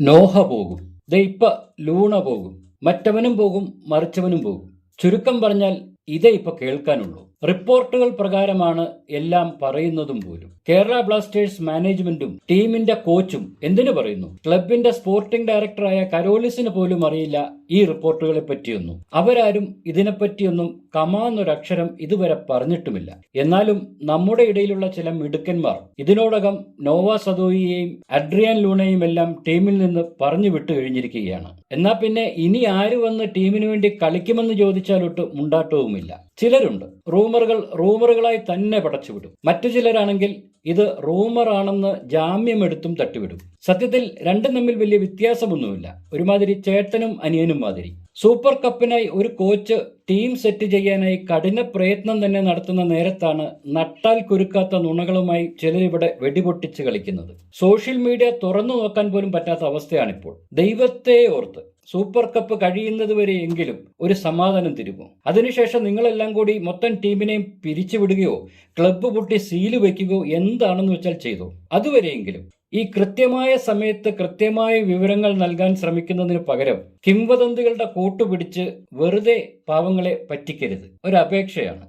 നോഹ പോകും ദൈപ്പ ലൂണ പോകും മറ്റവനും പോകും മറിച്ചവനും പോകും. ചുരുക്കം പറഞ്ഞാൽ ഇതേ ഇപ്പൊ കേൾക്കാനുള്ളൂ. റിപ്പോർട്ടുകൾ പ്രകാരമാണ് എല്ലാം പറയുന്നതും പോലും. കേരള ബ്ലാസ്റ്റേഴ്സ് മാനേജ്മെന്റും ടീമിന്റെ കോച്ചും എന്തിനു പറയുന്നു? ക്ലബിന്റെ സ്പോർട്ടിംഗ് ഡയറക്ടറായ കരോലിസിന് പോലും അറിയില്ല ഈ റിപ്പോർട്ടുകളെ പറ്റിയൊന്നും. അവരാരും ഇതിനെപ്പറ്റിയൊന്നും കമാന്നൊരക്ഷരം ഇതുവരെ പറഞ്ഞിട്ടുമില്ല. എന്നാലും നമ്മുടെ ഇടയിലുള്ള ചില മിടുക്കന്മാർ ഇതിനോടകം നോവ സദോയിയെയും അഡ്രിയാൻ ലൂണയും എല്ലാം ടീമിൽ നിന്ന് പറഞ്ഞു വിട്ടു കഴിഞ്ഞിരിക്കുകയാണ്. എന്നാൽ പിന്നെ ഇനി ആര് വന്ന് ടീമിനു വേണ്ടി കളിക്കുമെന്ന് ചോദിച്ചാലൊട്ട് മുണ്ടാട്ടവുമില്ല. ചിലരുണ്ട്. റൂമറുകൾ റൂമറുകളായി തന്നെ പടച്ചുവിടും. മറ്റു ചിലരാണെങ്കിൽ ഇത് റൂമറാണെന്ന് ജാമ്യമെടുത്തും തട്ടിവിടും. സത്യത്തിൽ രണ്ടും തമ്മിൽ വലിയ വ്യത്യാസമൊന്നുമില്ല. ഒരുമാതിരി ചേട്ടനും അനിയനും മാതിരി. സൂപ്പർ കപ്പിനായി ഒരു കോച്ച് ടീം സെറ്റ് ചെയ്യാനായി കഠിന പ്രയത്നം തന്നെ നടത്തുന്ന നേരത്താണ് നട്ടാൽ കുരുക്കാത്ത നുണകളുമായി ചിലരിവിടെ വെടിപൊട്ടിച്ച് കളിക്കുന്നത്. സോഷ്യൽ മീഡിയ തുറന്നു നോക്കാൻ പോലും പറ്റാത്ത അവസ്ഥയാണിപ്പോൾ. ദൈവത്തെ ഓർത്ത് സൂപ്പർ കപ്പ് കഴിയുന്നത് വരെയെങ്കിലും ഒരു സമാധാനം തിരുമോ അതിനുശേഷം നിങ്ങളെല്ലാം കൂടി മൊത്തം ടീമിനെയും പിരിച്ചുവിടുകയോ ക്ലബ്ബ് പൊട്ടി സീൽ വയ്ക്കുകയോ എന്താണെന്ന് വെച്ചാൽ ചെയ്തോ? അതുവരെയെങ്കിലും ഈ കൃത്യമായ സമയത്ത് കൃത്യമായ വിവരങ്ങൾ നൽകാൻ ശ്രമിക്കുന്നതിന് പകരം കിംവദന്തികളുടെ കൂട്ടുപിടിച്ച് വെറുതെ പാവങ്ങളെ പറ്റിക്കരുത്. ഒരു അപേക്ഷയാണ്.